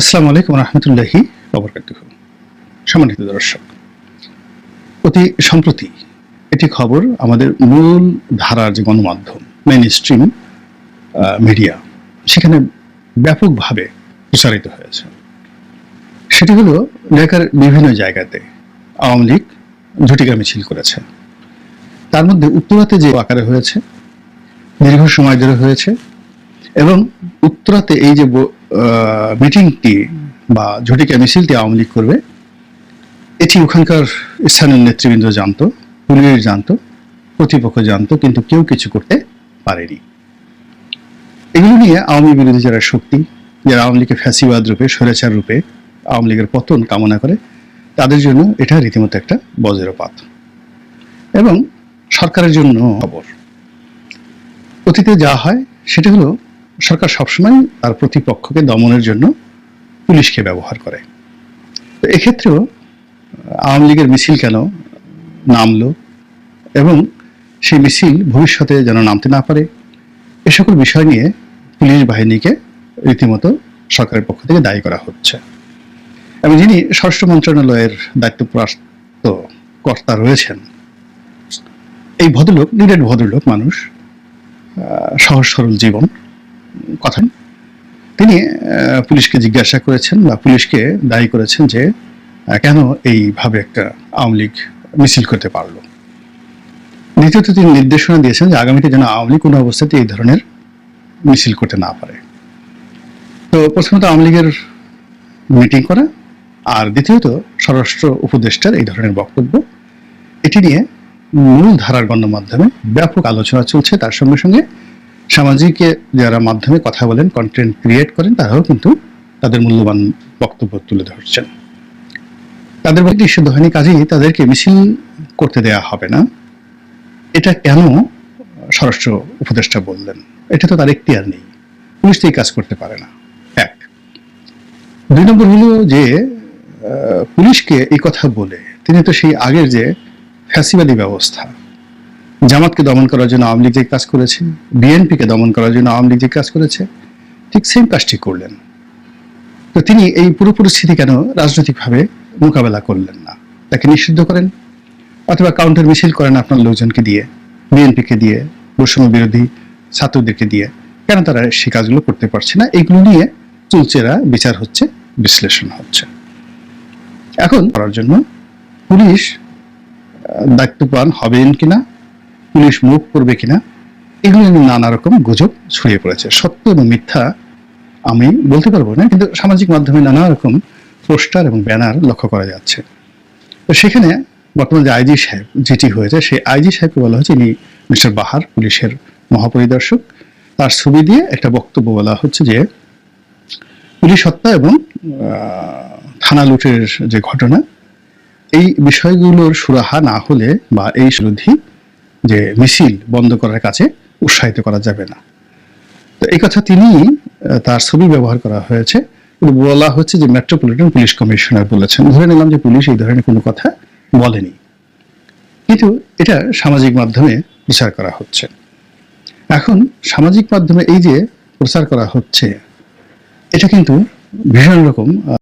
আসসালামু আলাইকুম রহমতুল্লাহি অবরকাতুহ সম্মানিত দর্শক, অতি সম্প্রতি এটি খবর আমাদের মূল ধারার যে গণমাধ্যম মেন স্ট্রিম মিডিয়া সেখানে ব্যাপকভাবে প্রসারিত হয়েছে। সেটি হলো ঢাকার বিভিন্ন জায়গাতে আওয়ামী লীগ ঝটিকা মিছিল করেছে। তার মধ্যে উত্তরাতে যে আকারে হয়েছে, দীর্ঘ সময় ধরে হয়েছে এবং উত্তরাতে এই যে মিটিংটি বা ঝটিকা মিছিলটি আওয়ামী লীগ করবে, এটি ওখানকার স্থানীয় নেতৃবৃন্দ জানত, পুলিশ জানত প্রতিপক্ষ জানতো, কিন্তু কেউ কিছু করতে পারেনি। এগুলো নিয়ে আওয়ামী বিরোধী যারা শক্তি, যারা আওয়ামী লীগের ফ্যাসিবাদ রূপে, স্বৈরাচার রূপে আওয়ামী লীগের পতন কামনা করে, তাদের জন্য এটা রীতিমতো একটা বজ্রপাত এবং সরকারের জন্য খবর। অতীতে যা হয়, সেটা হলো সরকার সবসময় তার প্রতিপক্ষকে দমনের জন্য পুলিশকে ব্যবহার করে। তো এক্ষেত্রেও আওয়ামী লীগের মিছিল কেন নামলো এবং সেই মিছিল ভবিষ্যতে যেন নামতে না পারে, এ সকল বিষয় নিয়ে পুলিশ বাহিনীকে রীতিমতো সরকারের পক্ষ থেকে দায়ী করা হচ্ছে। এবং যিনি স্বরাষ্ট্র মন্ত্রণালয়ের দায়িত্বপ্রাপ্ত কর্তা রয়েছেন, এই ভদ্রলোক, নিরেট ভদ্রলোক মানুষ সহজ সরল জীবন। কথা তিনি পুলিশকে জিজ্ঞাসা করেছেন বা পুলিশকে দায়ী করেছেন যে কেন এইভাবে একটা আওয়ামী লীগ মিছিল করতে পারল। দ্বিতীয়ত তিনি নির্দেশনা দিয়েছেন যে আগামীতে যেন আওয়ামী লীগ কোনো অবস্থাতে এই ধরনের মিছিল করতে না পারে। তো প্রথমত আওয়ামী লীগের মিটিং করা, আর দ্বিতীয়ত স্বরাষ্ট্র উপদেষ্টার এই ধরনের বক্তব্য। এটি নিয়ে মূল ধারার গণমাধ্যমে ব্যাপক আলোচনা চলছে, তার সঙ্গে সঙ্গে সামাজিক যারা মাধ্যমে কথা বলেন কন্টেন্ট ক্রিয়েট করেন, তারাও কিন্তু তাদের মূল্যবান বক্তব্য তুলে ধরছেন। তাদের মধ্যে নিষিদ্ধ হয়নি কাজেই তাদেরকে মিছিল করতে দেয়া হবে না। এটা কেন স্বরাষ্ট্র উপদেষ্টা বললেন? এটা তো তার এখতিয়ার নেই। পুলিশ তো এই কাজ করতে পারে না। এক। দুই নম্বর হলো যে পুলিশকে এই কথা বলে, তিনি তো সেই আগের যে ফ্যাসিবাদী ব্যবস্থা জামাতকে দমন করার জন্য আওয়ামী লীগ যে কাজ করেছে, বিএনপিকে দমন করার জন্য আওয়ামী লীগ যে কাজ করেছে, ঠিক সেম কাজটি করলেন। তো তিনি এই পুরো পরিস্থিতি কেন রাজনৈতিকভাবে মোকাবেলা করলেন না? তাকে নিষিদ্ধ করেন? অথবা কাউন্টার মিছিল করেন আপনার লোকজনকে দিয়ে, বিএনপিকে দিয়ে, বৈষম্য বিরোধী ছাত্রদেরকে দিয়ে? কেন তারা সে কাজগুলো করতে পারছে না? এগুলো নিয়ে চুলচেরা বিচার হচ্ছে, বিশ্লেষণ হচ্ছে। এখন করার জন্য পুলিশ দায়িত্ববান হবেন কিনা? পুলিশ মুখ করবে কিনা, এগুলো নিয়ে নানা রকম গুজব ছড়িয়ে পড়েছে। সত্য এবং মিথ্যা আমি বলতে পারব না, কিন্তু সামাজিক মাধ্যমে নানা রকম পোস্টার এবং ব্যানার লক্ষ্য করা যাচ্ছে। তো সেখানে বর্তমান যে আইজি সাহেব যেটি হয়েছে, সেই আইজি সাহেবকে বলা হচ্ছে, ইনি মিস্টার বাহার পুলিশের মহাপরিদর্শক। তার ছবি দিয়ে একটা বক্তব্য বলা হচ্ছে যে, পুলিশ হত্যা এবং থানা লুটের যে ঘটনা, এই বিষয়গুলোর সুরাহা না হলে বা এই বিরোধী যে মিছিল বন্ধ করার কাছে উৎসাহিত করা যাবে না। তো এই কথা তিনি তার ছবি ব্যবহার করা হয়েছে। বলা হচ্ছে যে মেট্রোপলিটন পুলিশ কমিশনার বলেছেন। ধরে নিলাম যে পুলিশ এই ধরনের কোনো কথা বলেনি। কিন্তু এটা সামাজিক মাধ্যমে প্রচার করা হচ্ছে। এখন সামাজিক মাধ্যমে এই যে প্রচার করা হচ্ছে, এটা কিন্তু ভীষণ রকম